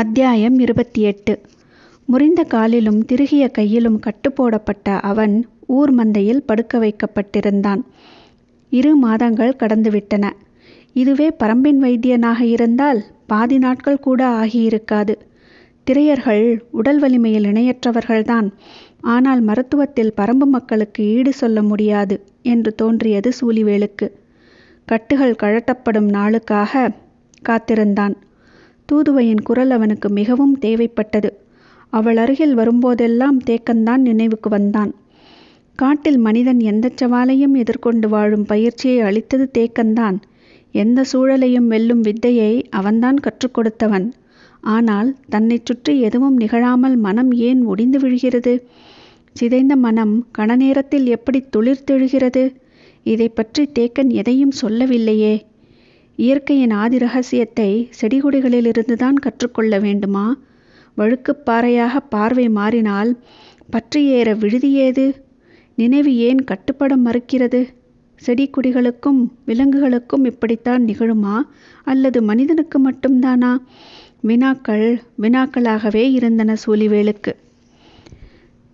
அத்தியாயம் இருபத்தி எட்டு முறிந்த காலிலும் திருகிய கையிலும் கட்டுப்போடப்பட்ட அவன் ஊர் மந்தையில் படுக்க வைக்கப்பட்டிருந்தான். இரு மாதங்கள் கடந்துவிட்டன. இதுவே பரம்பின் வைத்தியனாக இருந்தால் பாதி நாட்கள் கூட ஆகியிருக்காது. திரையர்கள் உடல் வலிமையில் இணையற்றவர்கள்தான். ஆனால் மருத்துவத்தில் பரம்பு மக்களுக்கு ஈடு சொல்ல முடியாது என்று தோன்றியது சூலிவேலுக்கு. கட்டுகள் கழட்டப்படும் நாளுக்காக காத்திருந்தான். தூதுவையின் குரல் அவனுக்கு மிகவும் தேவைப்பட்டது. அவள் அருகில் வரும்போதெல்லாம் தேக்கந்தான் நினைவுக்கு வந்தான். காட்டில் மனிதன் எந்தச் சவாலையும் எதிர்கொண்டு வாழும் பயிற்சியை அளித்தது தேக்கந்தான். எந்த சூழலையும் வெல்லும் வித்தையை அவன்தான் கற்றுக் கொடுத்தவன். ஆனால் தன்னைச் சுற்றி எதுவும் நிகழாமல் மனம் ஏன் ஒடிந்து விழுகிறது? சிதைந்த மனம் கணநேரத்தில் எப்படி துளிர்த்தெழுகிறது? இதை பற்றி தேக்கன் எதையும் சொல்லவில்லையே. இயற்கையின் ஆதி ரகசியத்தை செடிகொடிகளிலிருந்துதான் கற்றுக்கொள்ள வேண்டுமா? வழுக்குப் பாறையாக பார்வை மாறினால் பற்றி ஏற விழுதியேது நினைவு ஏன் கட்டுப்பட மறுக்கிறது? செடி கொடிகளுக்கும் விலங்குகளுக்கும் இப்படித்தான் நிகழுமா? அல்லது மனிதனுக்கு மட்டும்தானா? வினாக்கள் வினாக்களாகவே இருந்தன சூலிவேலுக்கு.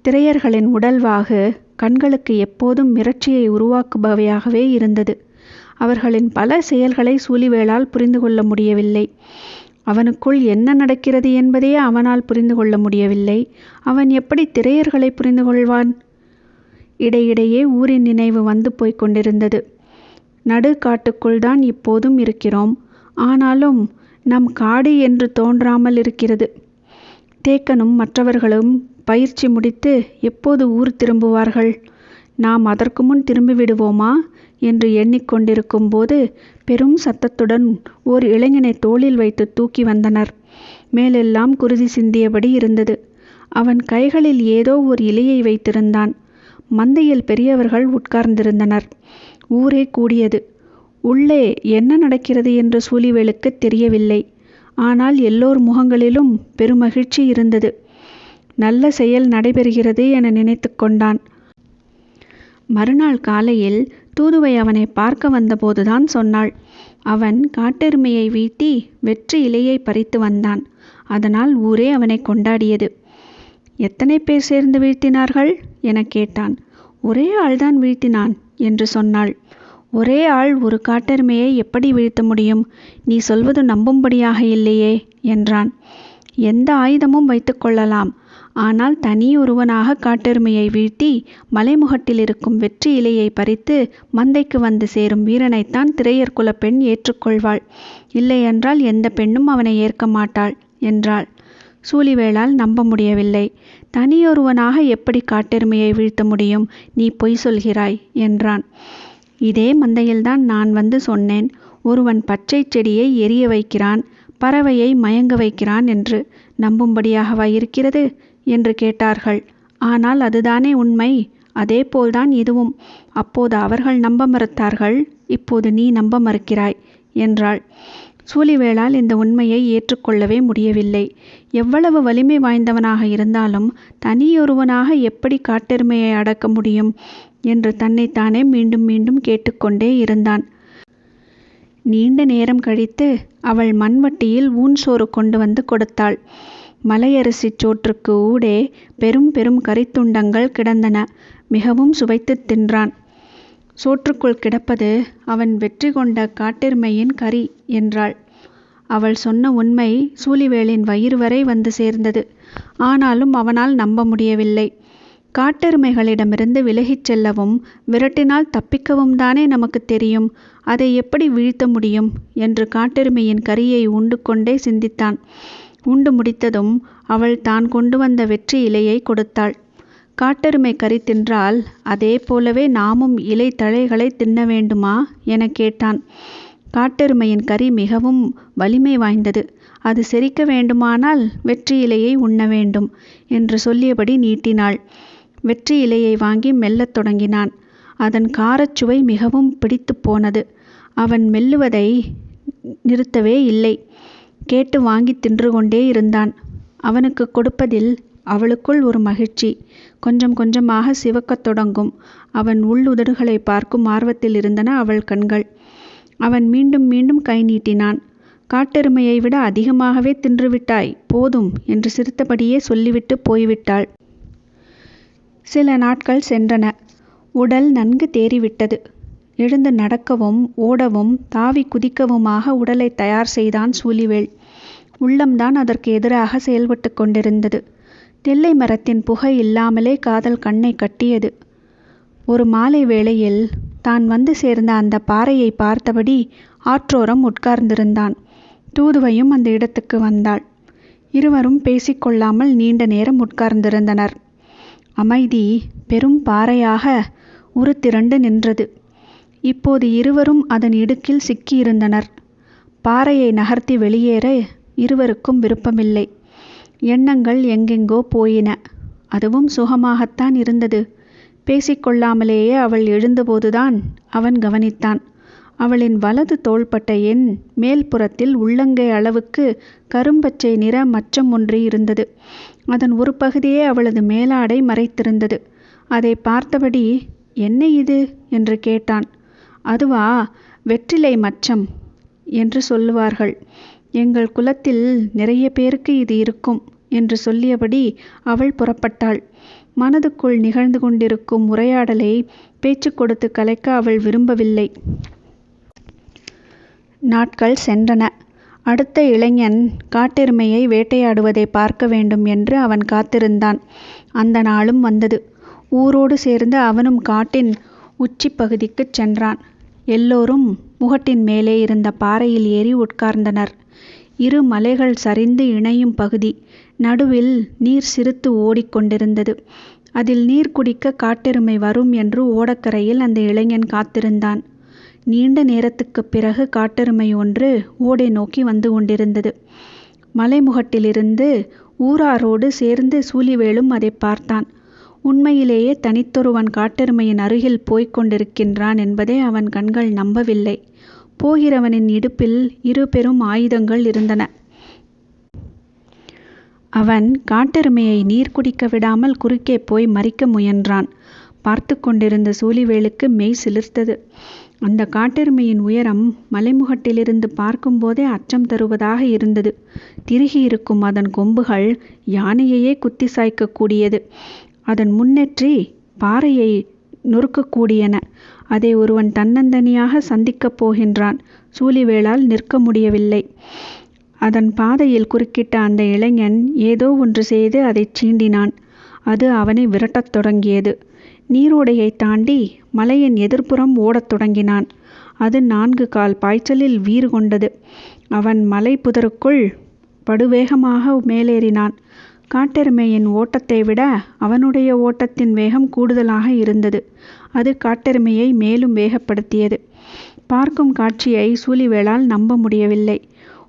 திரையர்களின் உடல்வாகு கண்களுக்கு எப்போதும் மிரட்சியை உருவாக்குபவையாகவே இருந்தது. அவர்களின் பல செயல்களை சூலிவேளால் புரிந்து கொள்ள முடியவில்லை. அவனுக்குள் என்ன நடக்கிறது என்பதே அவனால் புரிந்து கொள்ள முடியவில்லை. அவன் எப்படி திரையர்களை புரிந்து கொள்வான்? இடையிடையே ஊரின் நினைவு வந்து போய்க் கொண்டிருந்தது. நடு காட்டுக்குள் தான் இப்போதும் இருக்கிறோம். ஆனாலும் நம் காடு என்று தோன்றாமல் இருக்கிறது. தேக்கனும் மற்றவர்களும் பயிற்சி முடித்து எப்போது ஊர் திரும்புவார்கள்? நாம் அதற்கு முன் திரும்பி விடுவோமா என்று எண்ணிக்கொண்டிருக்கும் போது பெரும் சத்தத்துடன் ஓர் இளைஞனை தோளில் வைத்து தூக்கி வந்தனர். மேலெல்லாம் குருதி சிந்தியபடி இருந்தது. அவன் கைகளில் ஏதோ ஒரு இலையை வைத்திருந்தான். மந்தையில் பெரியவர்கள் உட்கார்ந்திருந்தனர். ஊரே கூடியது. உள்ளே என்ன நடக்கிறது என்று சூலிவேலுக்கு தெரியவில்லை. ஆனால் எல்லோர் முகங்களிலும் பெருமகிழ்ச்சி இருந்தது. நல்ல செயல் நடைபெறுகிறது என நினைத்து கொண்டான். மறுநாள் காலையில் தூதுவை அவனை பார்க்க வந்தபோதுதான் சொன்னாள். அவன் காட்டெருமையை வீழ்த்தி வெற்றி இலையை பறித்து வந்தான். அதனால் ஊரே அவனை கொண்டாடியது. எத்தனை பேர் சேர்ந்து வீழ்த்தினார்கள்? என கேட்டான். ஒரே ஆள்தான் வீழ்த்தினான் என்று சொன்னாள். ஒரே ஆள் ஒரு காட்டெருமையை எப்படி வீழ்த்த முடியும்? நீ சொல்வது நம்பும்படியாக இல்லையே என்றான். எந்த ஆயுதமும் வைத்துக்கொள்ளலாம் ஆனால் தனி ஒருவனாக காட்டெருமையை வீழ்த்தி மலைமுகட்டில் இருக்கும் வெற்றி இலையை பறித்து மந்தைக்கு வந்து சேரும் வீரனைத்தான் திரையர் குலப்பெண் பெண் ஏற்றுக்கொள்வாள். இல்லையென்றால் எந்த பெண்ணும் அவனை ஏற்க மாட்டாள் என்றாள். சூழிவேளால் நம்ப முடியவில்லை. தனியொருவனாக எப்படி காட்டெருமையை வீழ்த்த முடியும் நீ பொய் சொல்கிறாய் என்றான். இதே மந்தையில்தான் நான் வந்து சொன்னேன். ஒருவன் பச்சை செடியை எரிய வைக்கிறான் பறவையை மயங்க வைக்கிறான் என்று. நம்பும்படியாகவா இருக்கிறது? என்று கேட்டார்கள். ஆனால் அதுதானே உண்மை? அதேபோல்தான் இதுவும். அப்போது அவர்கள் நம்ப மறுத்தார்கள். இப்போது நீ நம்ப மறுக்கிறாய் என்றாள். சூலிவேளால் இந்த உண்மையை ஏற்றுக்கொள்ளவே முடியவில்லை. எவ்வளவு வலிமை வாய்ந்தவனாக இருந்தாலும் தனியொருவனாக எப்படி காட்டெருமையை அடக்க முடியும் என்று தன்னைத்தானே மீண்டும் மீண்டும் கேட்டுக்கொண்டே இருந்தான். நீண்ட நேரம் கழித்து அவள் மண்வட்டியில் ஊன் சோறு கொண்டு வந்து கொடுத்தாள். மலையரிசிச் சோற்றுக்கு ஊடே பெரும் பெரும் கரித்துண்டங்கள் கிடந்தன. மிகவும் சுவைத்து தின்றான். சோற்றுக்குள் கிடப்பது அவன் வெற்றி கொண்ட காட்டெருமையின் கறி என்றாள். அவள் சொன்ன உண்மை சூலிவேலின் வயிறு வரை வந்து சேர்ந்தது. ஆனாலும் அவனால் நம்ப முடியவில்லை. காட்டெருமைகளிடமிருந்து விலகிச் செல்லவும் விரட்டினால் தப்பிக்கவும் தானே நமக்கு தெரியும். அதை எப்படி வீழ்த்த முடியும்? என்று காட்டெருமையின் கரியை உண்டு கொண்டே சிந்தித்தான். உண்டு முடித்ததும் அவள் தான் கொண்டு வந்த வெற்றி இலையை கொடுத்தாள். காட்டெருமை கறி தின்றால் அதே போலவே நாமும் இலை தழைகளை தின்ன வேண்டுமா? என கேட்டான். காட்டெருமையின் கறி மிகவும் வலிமை வாய்ந்தது. அது செரிக்க வேண்டுமானால் வெற்றி இலையை உண்ண வேண்டும் என்று சொல்லியபடி நீட்டினாள். வெற்றி இலையை வாங்கி மெல்லத் தொடங்கினான். அதன் காரச்சுவை மிகவும் பிடித்து போனது. அவன் மெல்லுவதை நிறுத்தவே இல்லை. கேட்டு வாங்கி தின்று கொண்டே இருந்தான். அவனுக்கு கொடுப்பதில் அவளுக்குள் ஒரு மகிழ்ச்சி. கொஞ்சம் கொஞ்சமாக சிவக்கத் தொடங்கும். அவன் உள்ளுதடுகளை பார்க்கும் ஆர்வத்தில் இருந்தன அவள் கண்கள். அவன் மீண்டும் மீண்டும் கை நீட்டினான். காட்டெருமையை விட அதிகமாகவே தின்றுவிட்டாய் போதும் என்று சிரித்தபடியே சொல்லிவிட்டு போய்விட்டாள். சில நாட்கள் சென்றன. உடல் நன்கு தேறிவிட்டது. எழுந்து நடக்கவும் ஓடவும் தாவி குதிக்கவுமாக உடலை தயார் செய்தான் சூலிவேள் உள்ளம்தான் அதற்கு எதிராக செயல்பட்டு கொண்டிருந்தது. தில்லை மரத்தின் புகை இல்லாமலே காதல் கண்ணை கட்டியது. ஒரு மாலை வேளையில் தான் வந்து சேர்ந்த அந்த பாறையை பார்த்தபடி ஆற்றோரம் உட்கார்ந்திருந்தான். தூதுவையும் அந்த இடத்துக்கு வந்தாள். இருவரும் பேசிக்கொள்ளாமல் நீண்ட நேரம் உட்கார்ந்திருந்தனர். அமைதி பெரும் பாறையாக உருத்திரண்டு நின்றது. இப்போது இருவரும் அதன் இடுக்கில் சிக்கியிருந்தனர். பாறையை நகர்த்தி வெளியேற இருவருக்கும் விருப்பமில்லை. எண்ணங்கள் எங்கெங்கோ போயின. அதுவும் சுகமாகத்தான் இருந்தது. பேசிக்கொள்ளாமலேயே அவள் எழுந்தபோதுதான் அவன் கவனித்தான். அவளின் வலது தோள்பட்டையின் மேல்புறத்தில் உள்ளங்கை அளவுக்கு கரும்பச்சை நிற மச்சம் ஒன்று இருந்தது. அதன் ஒரு பகுதியே அவளது மேலாடை மறைத்திருந்தது. அதை பார்த்தபடி என்ன இது? என்று கேட்டான். அதுவா வெற்றிலை மச்சம் என்று சொல்லுவார்கள். எங்கள் குலத்தில் நிறைய பேருக்கு இது இருக்கும் என்று சொல்லியபடி அவள் புறப்பட்டாள். மனதுக்குள் நிகழ்ந்து கொண்டிருக்கும் உரையாடலை பேச்சு கொடுத்து கலைக்க அவள் விரும்பவில்லை. நாட்கள் சென்றன. அடுத்த இளைஞன் காட்டெருமையை வேட்டையாடுவதை பார்க்க வேண்டும் என்று அவன் காத்திருந்தான். அந்த நாளும் வந்தது. ஊரோடு சேர்ந்து அவனும் காட்டின் உச்சி பகுதிக்குச் சென்றான். எல்லோரும் முகட்டின் மேலே இருந்த பாறையில் ஏறி உட்கார்ந்தனர். இரு மலைகள் சரிந்து இணையும் பகுதி நடுவில் நீர் சிரித்து ஓடிக்கொண்டிருந்தது அதில் நீர் குடிக்க காட்டெருமை வரும் என்று ஓடக்கரையில் அந்த இளைஞன் காத்திருந்தான். நீண்ட நேரத்துக்குப் பிறகு காட்டெருமை ஒன்று ஓடை நோக்கி வந்து கொண்டிருந்தது. மலைமுகட்டிலிருந்து ஊராரோடு சேர்ந்து சூலிவேலும் அதை பார்த்தான். உண்மையிலேயே தனித்தொருவன் காட்டெருமையின் அருகில் போய்க் கொண்டிருக்கின்றான் என்பதை அவன் கண்கள் நம்பவில்லை. போகிறவனின் இடுப்பில் இரு பெரும் ஆயுதங்கள் இருந்தன. அவன் காட்டெருமையை நீர் குடிக்க விடாமல் குறுக்கே போய் மறிக்க முயன்றான். பார்த்து கொண்டிருந்த சூலிவேலுக்கு மெய் சிலிர்த்தது. அந்த காட்டெருமையின் உயரம் மலைமுகட்டிலிருந்து பார்க்கும்போதே அச்சம் தருவதாக இருந்தது. திருகியிருக்கும் அதன் கொம்புகள் யானையையே குத்தி சாய்க்கக்கூடியது. அதன் முன்னேற்றி பாறையை நொறுக்கக்கூடியன. அதை ஒருவன் தன்னந்தனியாக சந்திக்கப் போகின்றான். சூலிவேளால் நிற்க முடியவில்லை. அதன் பாதையில் குறுக்கிட்ட அந்த இளைஞன் ஏதோ ஒன்று செய்து அதைச் சீண்டினான். அது அவனை விரட்டத் தொடங்கியது. நீரோடையை தாண்டி மலையின் எதிர்ப்புறம் ஓடத் தொடங்கினான். அது நான்கு கால் பாய்ச்சலில் வீறு கொண்டது. அவன் மலை புதருக்குள் படுவேகமாக மேலேறினான். காட்டெருமையின் ஓட்டத்தை விட அவனுடைய ஓட்டத்தின் வேகம் கூடுதலாக இருந்தது. அது காட்டெருமையை மேலும் வேகப்படுத்தியது. பார்க்கும் காட்சியை சூலிவேளால் நம்ப முடியவில்லை.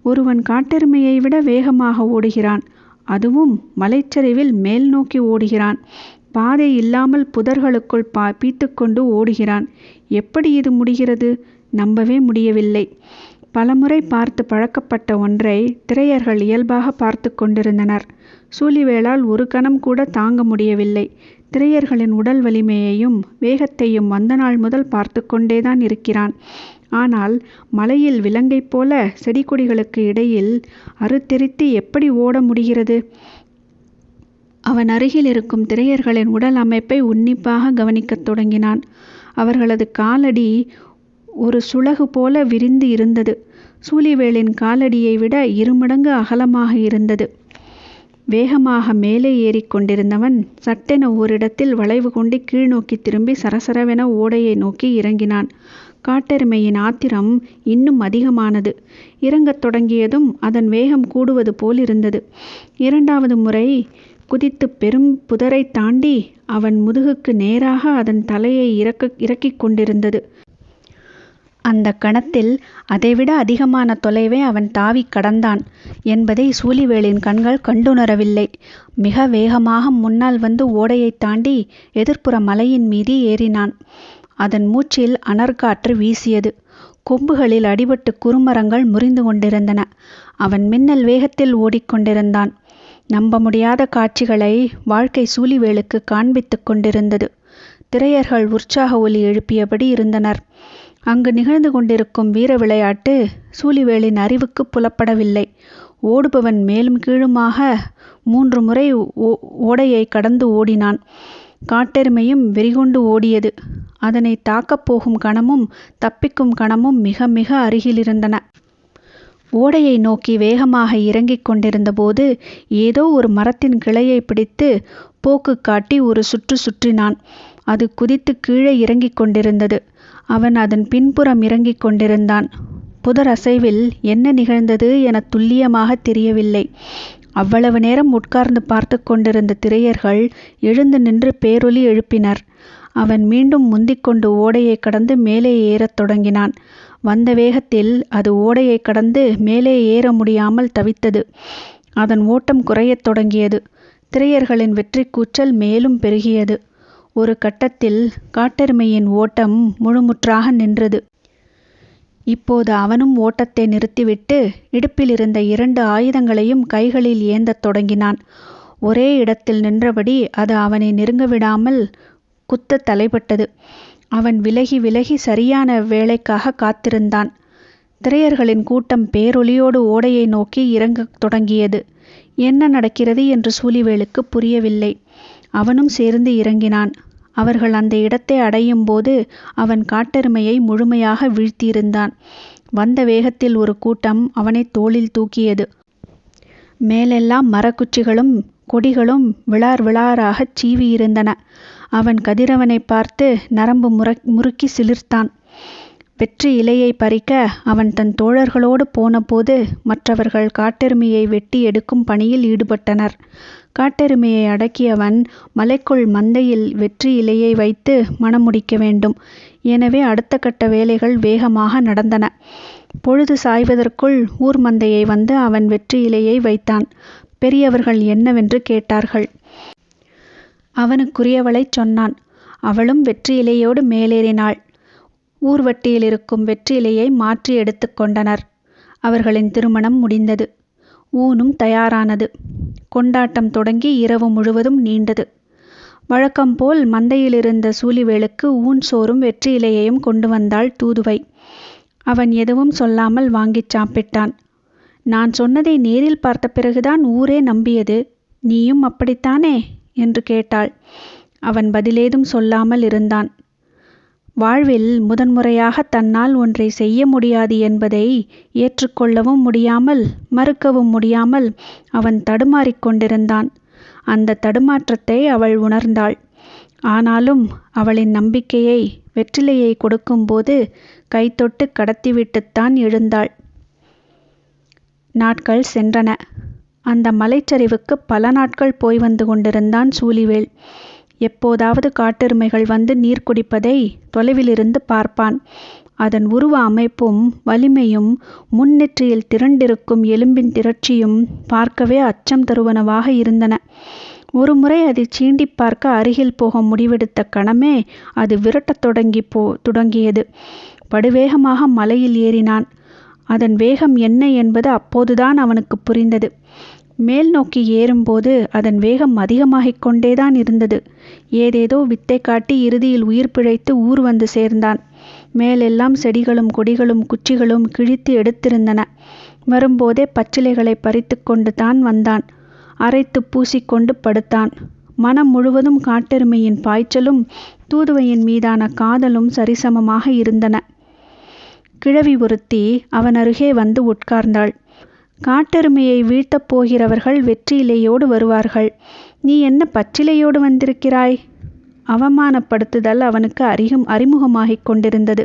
ஒருவன் காட்டெருமையை விட வேகமாக ஓடுகிறான். அதுவும் மலைச்சரிவில் மேல் நோக்கி ஓடுகிறான். பாதை இல்லாமல் புதர்களுக்குள் பா பீத்துக்கொண்டு ஓடுகிறான். எப்படி இது முடிகிறது? நம்பவே முடியவில்லை. பலமுறை பார்த்து பழக்கப்பட்ட ஒன்றை திரையர்கள் இயல்பாக பார்த்து கொண்டிருந்தனர். சூலிவேளால் ஒரு கணம் கூட தாங்க முடியவில்லை. திரையர்களின் உடல் வலிமையையும் வேகத்தையும் வந்த நாள் முதல் பார்த்து கொண்டேதான் இருக்கிறான். ஆனால் மலையில் விலங்கைப் போல செடி கொடிகளுக்கு இடையில் அறுத்தெரித்து எப்படி ஓட முடிகிறது? அவன் அருகில் இருக்கும் திரையர்களின் உடல் அமைப்பை உன்னிப்பாக கவனிக்கத் தொடங்கினான். அவர்களது காலடி ஒரு சுளகு போல விரிந்து இருந்தது. சூழிவேலின் காலடியை விட இருமடங்கு அகலமாக இருந்தது. வேகமாக மேலே ஏறிக்கொண்டிருந்தவன் சட்டென ஓரிடத்தில் வளைவு கொண்டு கீழ்நோக்கி திரும்பி சரசரவென ஓடையை நோக்கி இறங்கினான். காட்டெருமையின் ஆத்திரம் இன்னும் அதிகமானது. இறங்கத் தொடங்கியதும் அதன் வேகம் கூடுவது போல் இருந்தது. இரண்டாவது முறை குதித்து பெரும் புதரை தாண்டி அவன் முதுகுக்கு நேராக அதன் தலையை இறக்க இறக்கிக் கொண்டிருந்தது. அந்த கணத்தில் அதைவிட அதிகமான தொலைவை அவன் தாவி கடந்தான் என்பதை சூழிவேலின் கண்கள் கண்டுணரவில்லை. மிக வேகமாக முன்னால் வந்து ஓடையை தாண்டி எதிர்ப்புற மலையின் மீது ஏறினான். அதன் மூச்சில் அனர்காற்று வீசியது. கொம்புகளில் அடிபட்டு குறுமரங்கள் முறிந்து கொண்டிருந்தன. அவன் மின்னல் வேகத்தில் ஓடிக்கொண்டிருந்தான் நம்ப முடியாத காட்சிகளை வாழ்க்கை சூழிவேலுக்கு காண்பித்து கொண்டிருந்தது. திரையர்கள் உற்சாக ஒலி எழுப்பியபடி இருந்தனர். அங்கு நிகழ்ந்து கொண்டிருக்கும் வீர விளையாட்டு சூலிவேலின் அறிவுக்கு புலப்படவில்லை. ஓடுபவன் மேலும் கீழுமாக மூன்று முறை ஓடையை கடந்து ஓடினான். காட்டெருமையும் வெறிகொண்டு ஓடியது. அதனை தாக்கப் போகும் கணமும் தப்பிக்கும் கணமும் மிக மிக அருகிலிருந்தன. ஓடையை நோக்கி வேகமாக இறங்கிக் கொண்டிருந்தபோது ஏதோ ஒரு மரத்தின் கிளையை பிடித்து போக்கு காட்டி ஒரு சுற்று சுற்றினான். அது குதித்து கீழே இறங்கிக் கொண்டிருந்தது. அவன் அதன் பின்புறம் இறங்கிக் கொண்டிருந்தான். புதர் அசைவில் என்ன நிகழ்ந்தது என துல்லியமாக தெரியவில்லை. அவ்வளவு நேரம் உட்கார்ந்து பார்த்து கொண்டிருந்த திரையர்கள் எழுந்து நின்று பேரொலி எழுப்பினர். அவன் மீண்டும் முந்திக்கொண்டு ஓடையை கடந்து மேலே ஏறத் தொடங்கினான். வந்த வேகத்தில் அது ஓடையை கடந்து மேலே ஏற முடியாமல் தவித்தது. அதன் ஓட்டம் குறையத் தொடங்கியது. திரையர்களின் வெற்றி கூச்சல் மேலும் பெருகியது. ஒரு கட்டத்தில் காட்டெருமையின் ஓட்டம் முழுமுற்றாக நின்றது. இப்போது அவனும் ஓட்டத்தை நிறுத்திவிட்டு இடுப்பில் இருந்த இரண்டு ஆயுதங்களையும் கைகளில் ஏந்தத் தொடங்கினான். ஒரே இடத்தில் நின்றபடி அது அவனை நெருங்க விடாமல் குத்த தலைப்பட்டது. அவன் விலகி விலகி சரியான வேலைக்காக காத்திருந்தான். திரையர்களின் கூட்டம் பேரொலியோடு ஓடையை நோக்கி இறங்கத் தொடங்கியது. என்ன நடக்கிறது என்று சூலிவேலுக்கு புரியவில்லை. அவனும் சேர்ந்து இறங்கினான். அவர்கள் அந்த இடத்தை அடையும் போது அவன் காட்டெருமையை முழுமையாக வீழ்த்தியிருந்தான். வந்த வேகத்தில் ஒரு கூட்டம் அவனை தோளில் தூக்கியது. மேலெல்லாம் மரக்குச்சிகளும் கொடிகளும் விளார் விளாராகச் சீவியிருந்தன. அவன் கதிரவனை பார்த்து நரம்பு முற முறுக்கி சிலிர்த்தான். வெற்றி இலையை பறிக்க அவன் தன் தோழர்களோடு போனபோது மற்றவர்கள் காட்டெருமையை வெட்டி எடுக்கும் பணியில் ஈடுபட்டனர். காட்டெருமையை அடக்கியவன் மலைக்குள் மந்தையில் வெற்றி இலையை வைத்து மணமுடிக்க வேண்டும். எனவே அடுத்த கட்ட வேலைகள் வேகமாக நடந்தன. பொழுது சாய்வதற்குள் ஊர் மந்தையை வந்து அவன் வெற்றி இலையை வைத்தான். பெரியவர்கள் என்னவென்று கேட்டார்கள். அவனுக்குரியவளைச் சொன்னான் அவளும் வெற்றி இலையோடு மேலேறினாள். ஊர்வட்டியில் இருக்கும் வெற்றி இலையை மாற்றி எடுத்து கொண்டனர். அவர்களின் திருமணம் முடிந்தது. ஊனும் தயாரானது. கொண்டாட்டம் தொடங்கி இரவு முழுவதும் நீண்டது. வழக்கம்போல் மந்தையிலிருந்த சூலிவேலுக்கு ஊன் சோறும் வெற்றி இலையையும் கொண்டு வந்தாள் தூதுவை. அவன் எதுவும் சொல்லாமல் வாங்கிச் சாப்பிட்டான். நான் சொன்னதை நேரில் பார்த்த பிறகுதான் ஊரே நம்பியது. நீயும் அப்படித்தானே? என்று கேட்டாள். அவன் பதிலேதும் சொல்லாமல் இருந்தான். வாழ்வில் முதன்முறையாக தன்னால் ஒன்றை செய்ய முடியாது என்பதை ஏற்றுக்கொள்ளவும் முடியாமல் மறுக்கவும் முடியாமல் அவன் தடுமாறிக் கொண்டிருந்தான். அந்த தடுமாற்றத்தை அவள் உணர்ந்தாள். ஆனாலும் அவளின் நம்பிக்கையை வெற்றிலையை கொடுக்கும்போது கைத்தொட்டு கடத்திவிட்டுத்தான் எழுந்தாள். நாட்கள் சென்றன. அந்த மலைச்சரிவுக்கு பல நாட்கள் போய் வந்து கொண்டிருந்தான் சூலிவேல். எப்போதாவது காட்டெருமைகள் வந்து நீர் குடிப்பதை தொலைவிலிருந்து பார்ப்பான். அதன் உருவ அமைப்பும் வலிமையும் முன்னெற்றியில் திரண்டிருக்கும் எலும்பின் திரட்சியும் பார்க்கவே அச்சம் தருவனவாக இருந்தன. ஒரு முறை அதை சீண்டி பார்க்க அருகில் போக முடிவெடுத்த கணமே அது விரட்டத் தொடங்கி போ தொடங்கியது. படுவேகமாக மலையில் ஏறினான். அதன் வேகம் என்ன என்பது அப்போதுதான் அவனுக்கு புரிந்தது. மேல் நோக்கி ஏறும்போது அதன் வேகம் அதிகமாகிக் கொண்டேதான் இருந்தது. ஏதேதோ வித்தை காட்டி இறுதியில் உயிர் பிழைத்து ஊர் வந்து சேர்ந்தான். மேலெல்லாம் செடிகளும் கொடிகளும் குச்சிகளும் கிழித்து எடுத்திருந்தன. வரும்போதே பச்சிலைகளை பறித்து கொண்டு தான் வந்தான். அரைத்து பூசிக்கொண்டு படுத்தான். மனம் முழுவதும் காட்டெருமையின் பாய்ச்சலும் தூதுவையின் மீதான காதலும் சரிசமமாக இருந்தன. கிழவி ஒருத்தி அவன் அருகே வந்து உட்கார்ந்தாள். காட்டெருமையை வீழ்த்தப் போகிறவர்கள் வெற்றியிலையோடு வருவார்கள். நீ என்ன பச்சிலையோடு வந்திருக்கிறாய்? அவமானப்படுத்துதல் அவனுக்கு அறிகும் அறிமுகமாகிக் கொண்டிருந்தது.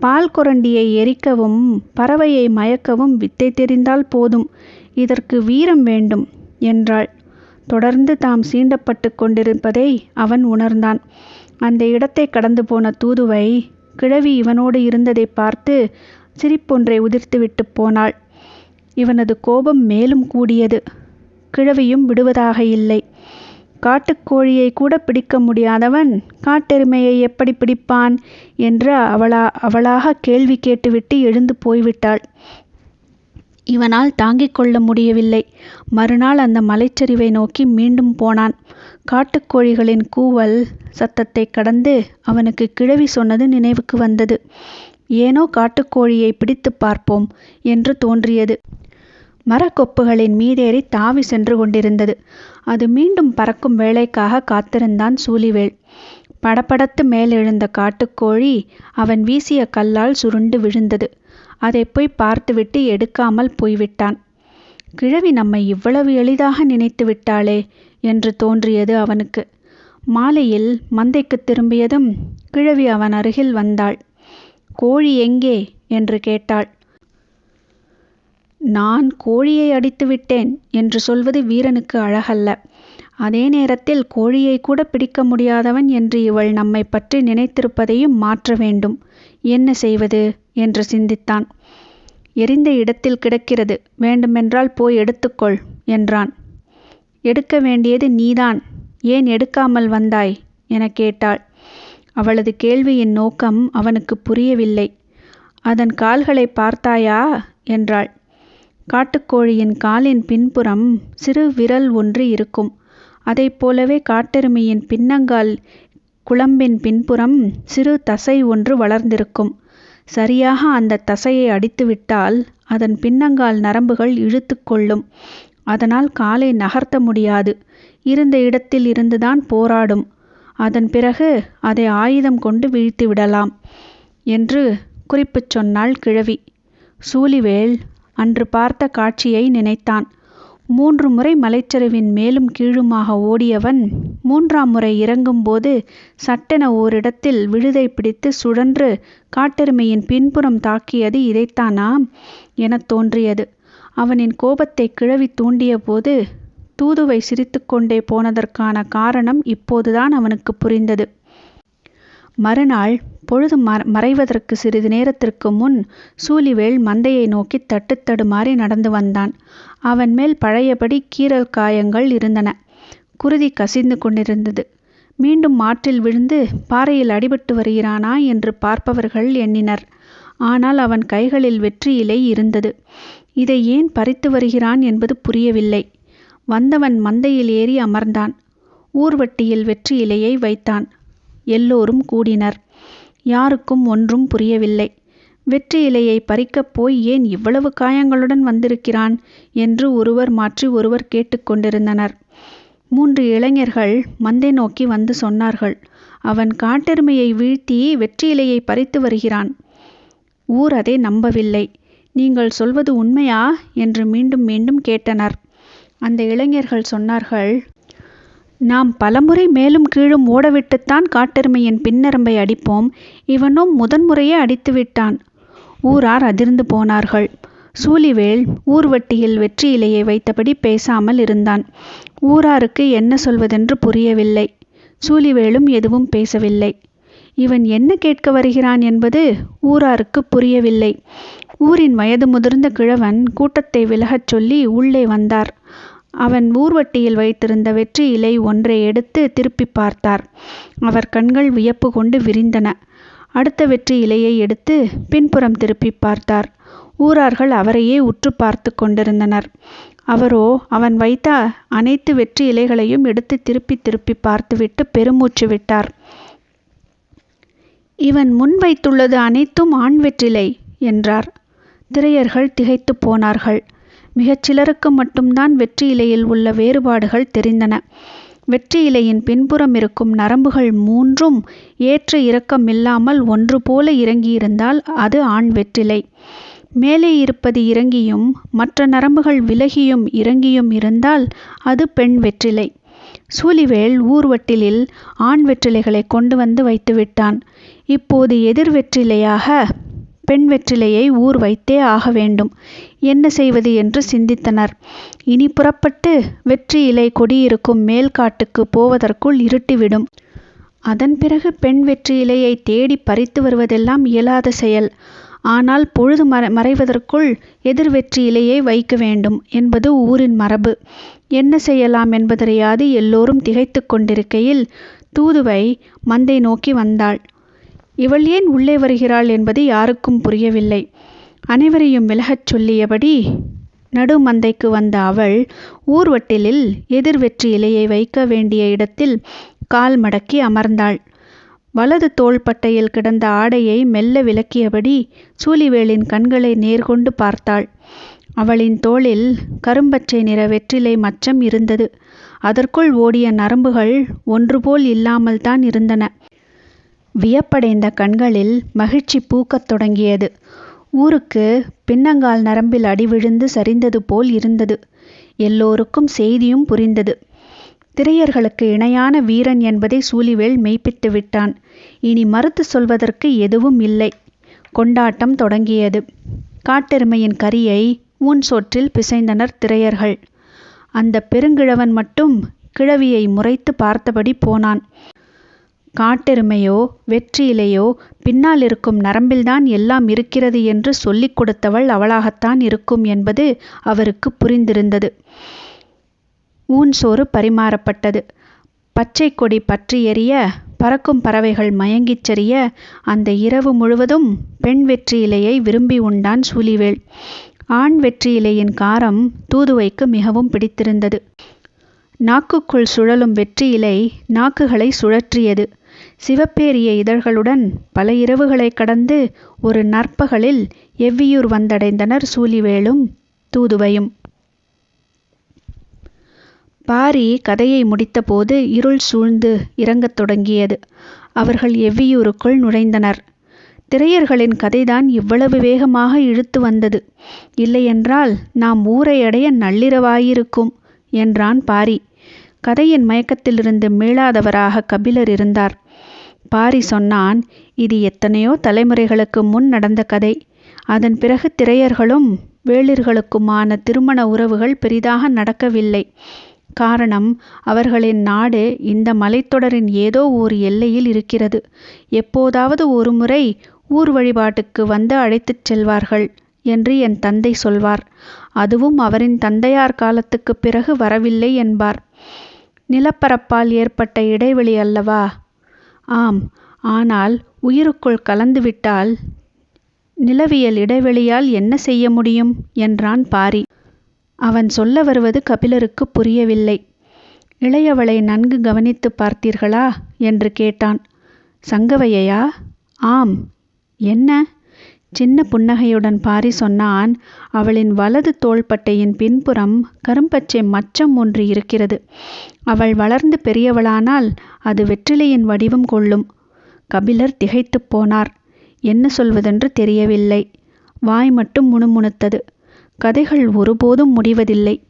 பால் குரண்டியை எரிக்கவும் பறவையை மயக்கவும் வித்தை தெரிந்தால் போதும். இதற்கு வீரம் வேண்டும் என்றாள். தொடர்ந்து தாம் சீண்டப்பட்டு கொண்டிருப்பதை அவன் உணர்ந்தான். அந்த இடத்தை கடந்து போன தூதுவை கிழவி இவனோடு இருந்ததை பார்த்து சிரிப்பொன்றை உதிர்த்துவிட்டு போனாள். இவனது கோபம் மேலும் கூடியது. கிழவியும் விடுவதாக இல்லை. காட்டுக்கோழியை கூட பிடிக்க முடியாதவன் காட்டெருமையை எப்படி பிடிப்பான் என்று அவளா அவளாக கேள்வி கேட்டுவிட்டு எழுந்து போய்விட்டாள். இவனால் தாங்கிக் கொள்ள முடியவில்லை. மறுநாள் அந்த மலைச்சரிவை நோக்கி மீண்டும் போனான். காட்டுக்கோழிகளின் கூவல் சத்தத்தை கடந்து அவனுக்கு கிழவி சொன்னது நினைவுக்கு வந்தது. ஏனோ காட்டுக்கோழியை பிடித்து பார்ப்போம் என்று தோன்றியது. மரக்கொப்புகளின் மீதேறி தாவி சென்று கொண்டிருந்தது. அது மீண்டும் பறக்கும் வேலைக்காக காத்திருந்தான் சூலிவேல். படபடத்து மேலெழுந்த காட்டுக்கோழி அவன் வீசிய கல்லால் சுருண்டு விழுந்தது. அதை போய் பார்த்துவிட்டு எடுக்காமல் போய்விட்டான். கிழவி நம்மை இவ்வளவு எளிதாக நினைத்து விட்டாளே என்று தோன்றியது அவனுக்கு. மாலையில் மந்தைக்கு திரும்பியதும் கிழவி அவன் அருகில் வந்தாள். கோழி எங்கே? என்று கேட்டாள். நான் கோழியை அடித்து விட்டேன் என்று சொல்வது வீரனுக்கு அழகல்ல. அதே நேரத்தில் கோழியை கூட பிடிக்க முடியாதவன் என்று இவள் நம்மை பற்றி நினைத்திருப்பதையும் மாற்ற வேண்டும். என்ன செய்வது? என்று சிந்தித்தான். எரிந்த இடத்தில் கிடக்கிறது. வேண்டுமென்றால் போய் எடுத்துக்கொள் என்றான். எடுக்க வேண்டியது நீதான். ஏன் எடுக்காமல் வந்தாய்? என கேட்டாள். அவளது கேள்வியின் நோக்கம் அவனுக்கு புரியவில்லை. அதன் கால்களை பார்த்தாயா? என்றாள். காட்டுக்கோழியின் காலின் பின்புறம் சிறு விரல் ஒன்று இருக்கும். அதைப் போலவே காட்டெருமையின் பின்னங்கால் குழம்பின் பின்புறம் சிறு தசை ஒன்று வளர்ந்திருக்கும். சரியாக அந்த தசையை அடித்துவிட்டால் அதன் பின்னங்கால் நரம்புகள் இழுத்து கொள்ளும். அதனால் காலை நகர்த்த முடியாது. இருந்த இடத்தில் இருந்துதான் போராடும். அதன் பிறகு அதை ஆயுதம் கொண்டு வீழ்த்தி விடலாம் என்று குறிப்புச் சொன்னாள் கிழவி. சூலிவேல் அன்று பார்த்த காட்சியை நினைத்தான். மூன்று முறை மலைச்சரிவின் மேலும் கீழுமாக ஓடியவன் மூன்றாம் முறை இறங்கும்போது சட்டென ஓரிடத்தில் விழுதை பிடித்து சுழன்று காட்டெருமையின் பின்புறம் தாக்கியது இதைத்தானா எனத் தோன்றியது. அவனின் கோபத்தை கிழவி தூண்டியபோது தூதுவை சிரித்துக்கொண்டே போனதற்கான காரணம் இப்போதுதான் அவனுக்கு புரிந்தது. மறுநாள் பொழுது மறைவதற்கு சிறிது நேரத்திற்கு முன் சூலிவேல் மந்தையை நோக்கி தட்டுத்தடுமாறி நடந்து வந்தான். அவன் மேல் பழையபடி கீறல் காயங்கள் இருந்தன. குருதி கசிந்து கொண்டிருந்தது. மீண்டும் மாற்றில் விழுந்து பாறையில் அடிபட்டு வருகிறானா என்று பார்ப்பவர்கள் எண்ணினர். ஆனால் அவன் கைகளில் வெற்றி இலை இருந்தது. இதை ஏன் பறித்து வருகிறான் என்பது புரியவில்லை. வந்தவன் மந்தையில் ஏறி அமர்ந்தான். ஊர்வட்டியில் வெற்றி இலையை வைத்தான். எல்லோரும் கூடினர். யாருக்கும் ஒன்றும் புரியவில்லை. வெற்றி இலையை பறிக்கப் போய் ஏன் இவ்வளவு காயங்களுடன் வந்திருக்கிறான் என்று ஒருவர் மாற்றி ஒருவர் கேட்டுக்கொண்டிருந்தனர் மூன்று இளைஞர்கள் மந்தை நோக்கி வந்து சொன்னார்கள். அவன் காட்டெருமையை வீழ்த்தி வெற்றி இலையை பறித்து வருகிறான். ஊர் அதை நம்பவில்லை. நீங்கள் சொல்வது உண்மையா? என்று மீண்டும் மீண்டும் கேட்டனர். அந்த இளைஞர்கள் சொன்னார்கள் நாம் பலமுறை மேலும் கீழும் ஓடவிட்டுத்தான் காட்டெருமையின் பின்னரம்பை அடிப்போம். இவனும் முதன்முறையே அடித்து விட்டான். ஊரார் அதிர்ந்து போனார்கள். சூலிவேல் ஊர்வட்டியில் வெற்றி இலையை வைத்தபடி பேசாமல் இருந்தான். ஊராருக்கு என்ன சொல்வதென்று புரியவில்லை. சூலிவேலும் எதுவும் பேசவில்லை. இவன் என்ன கேட்க வருகிறான் என்பது ஊராருக்கு புரியவில்லை. ஊரின் வயது முதிர்ந்த கிழவன் கூட்டத்தை விலகச் சொல்லி உள்ளே வந்தார். அவன் ஊர்வட்டியில் வைத்திருந்த வெற்றி இலை ஒன்றை எடுத்து திருப்பி பார்த்தார். அவர் கண்கள் வியப்பு கொண்டு விரிந்தன. அடுத்த வெற்றி இலையை எடுத்து பின்புறம் திருப்பி பார்த்தார். ஊரார்கள் அவரையே உற்று பார்த்து கொண்டிருந்தனர். அவரோ அவன் வைத்த அனைத்து வெற்றி இலைகளையும் எடுத்து திருப்பி திருப்பி பார்த்துவிட்டு பெருமூச்சு விட்டார். இவன் முன் வைத்துள்ளது அனைத்தும் ஆண் வெற்றிலை என்றார். திரையர்கள் திகைத்து போனார்கள். மிகச் சிலருக்கு மட்டும்தான் வெற்றி இலையில் உள்ள வேறுபாடுகள் தெரிந்தன. வெற்றி இலையின் பின்புறம் இருக்கும் நரம்புகள் மூன்றும் ஏற்ற இறக்கமில்லாமல் ஒன்று போல இறங்கியிருந்தால் அது ஆண் வெற்றிலை. மேலே இருப்பது இறங்கியும் மற்ற நரம்புகள் விலகியும் இறங்கியும் இருந்தால் அது பெண் வெற்றிலை. சூலிவேல் ஊர்வட்டிலில் ஆண் வெற்றிலைகளை கொண்டு வந்து வைத்துவிட்டான். இப்போது எதிர் வெற்றிலையாக பெண் வெற்றிலையை ஊர் வைத்தே ஆக வேண்டும். என்ன செய்வது என்று சிந்தித்தனர். இனி புறப்பட்டு வெற்றி இலை கொடியிருக்கும் மேல்காட்டுக்கு போவதற்குள் இருட்டிவிடும். அதன் பிறகு பெண் வெற்றி இலையை தேடி பறித்து வருவதெல்லாம் இயலாத செயல். ஆனால் பொழுது மற மறைவதற்குள் எதிர் வெற்றி இலையை வைக்க வேண்டும் என்பது ஊரின் மரபு. என்ன செய்யலாம் என்பதறியாது எல்லோரும் திகைத்து கொண்டிருக்கையில் தூதுவை மந்தை நோக்கி வந்தாள். இவள் ஏன் உள்ளே வருகிறாள் என்பது யாருக்கும் புரியவில்லை. அனைவரையும் விலகச் சொல்லியபடி நடுமந்தைக்கு வந்த அவள் ஊர்வட்டிலில் எதிர்வெற்றி இலையை வைக்க வேண்டிய இடத்தில் கால் மடக்கி அமர்ந்தாள். வலது தோள்பட்டையில் கிடந்த ஆடையை மெல்ல விலக்கியபடி சூலிவேளின் கண்களை நேர்கொண்டு பார்த்தாள். அவளின் தோளில் கரும்பச்சை நிற வெற்றிலை மச்சம் இருந்தது. அதற்குள் ஓடிய நரம்புகள் ஒன்றுபோல் இல்லாமல்தான் இருந்தன. வியப்படைந்த கண்களில் மகிழ்ச்சி பூக்கத் தொடங்கியது. ஊருக்கு பின்னங்கால் நரம்பில் அடி விழுந்து சரிந்தது போல் இருந்தது. எல்லோருக்கும் செய்தியும் புரிந்தது. திரையர்களுக்கு இணையான வீரன் என்பதை சூலிவேல் மெய்ப்பித்து விட்டான். இனி மறுத்து சொல்வதற்கு எதுவும் இல்லை. கொண்டாட்டம் தொடங்கியது. காட்டெருமையின் கரியை ஊன் சோற்றில் பிசைந்தனர் திரையர்கள். அந்த பெருங்கிழவன் மட்டும் கிழவியை முறைத்து பார்த்தபடி போனான். காட்டெருமையோ வெற்றியிலையோ பின்னால் இருக்கும் நரம்பில்தான் எல்லாம் இருக்கிறது என்று சொல்லிக் கொடுத்தவள் அவளாகத்தான் இருக்கும் என்பது அவருக்கு புரிந்திருந்தது. ஊன் சோறு பரிமாறப்பட்டது. பச்சை கொடி பற்றி எறிய பறக்கும் பறவைகள் மயங்கிச் செறிய அந்த இரவு முழுவதும் பெண் வெற்றி இலையை விரும்பி உண்டான் சூலிவேல் ஆண் வெற்றி இலையின் காரம் தூதுவைக்கு மிகவும் பிடித்திருந்தது. நாக்குக்குள் சுழலும் வெற்றி இலை நாக்குகளை சுழற்றியது. சிவப்பேரிய இதழ்களுடன் பல இரவுகளை கடந்து ஒரு நற்பகலில் எவ்வியூர் வந்தடைந்தனர் சூலிவேலும் தூதுவையும். பாரி கதையை முடித்தபோது இருள் சூழ்ந்து இறங்கத் தொடங்கியது. அவர்கள் எவ்வியூருக்குள் நுழைந்தனர். திரையர்களின் கதைதான் இவ்வளவு வேகமாக இழுத்து வந்தது. இல்லையென்றால் நாம் ஊரை அடைய நள்ளிரவாயிருக்கும் என்றான் பாரி. கதையின் மயக்கத்திலிருந்து மீளாதவராக கபிலர் இருந்தார். பாரி சொன்னான் இது எத்தனையோ தலைமுறைகளுக்கு முன் நடந்த கதை. அதன் பிறகு திரையர்களும் வேளிர்களுக்குமான திருமண உறவுகள் பெரிதாக நடக்கவில்லை. காரணம் அவர்களின் நாடு இந்த மலைத்தொடரின் ஏதோ ஒரு எல்லையில் இருக்கிறது. எப்போதாவது ஒரு முறை ஊர் வழிபாட்டுக்கு வந்து அழைத்துச் செல்வார்கள் என்று என் தந்தை சொல்வார். அதுவும் அவரின் தந்தையார் காலத்துக்குப் பிறகு வரவில்லை என்பார். நிலப்பரப்பால் ஏற்பட்ட இடைவெளி அல்லவா? ஆம் ஆனால் உயிருக்குள் கலந்துவிட்டால் நிலவியல் இடைவெளியால் என்ன செய்ய முடியும்? என்றான் பாரி. அவன் சொல்ல வருவது கபிலருக்கு புரியவில்லை. இளையவளை நன்கு கவனித்து பார்த்தீர்களா? என்று கேட்டான். சங்கவையா ஆம். என்ன? சின்ன புன்னகையுடன் பாரி சொன்னான் அவளின் வலது தோள்பட்டையின் பின்புறம் கரும்பச்சை மச்சம் ஒன்று இருக்கிறது. அவள் வளர்ந்து பெரியவளானால் அது வெற்றிலையின் வடிவம் கொள்ளும். கபிலர் திகைத்துப் போனார். என்ன சொல்வதென்று தெரியவில்லை. வாய் மட்டும் முணுமுணுத்தது. கதைகள் ஒருபோதும் முடிவதில்லை.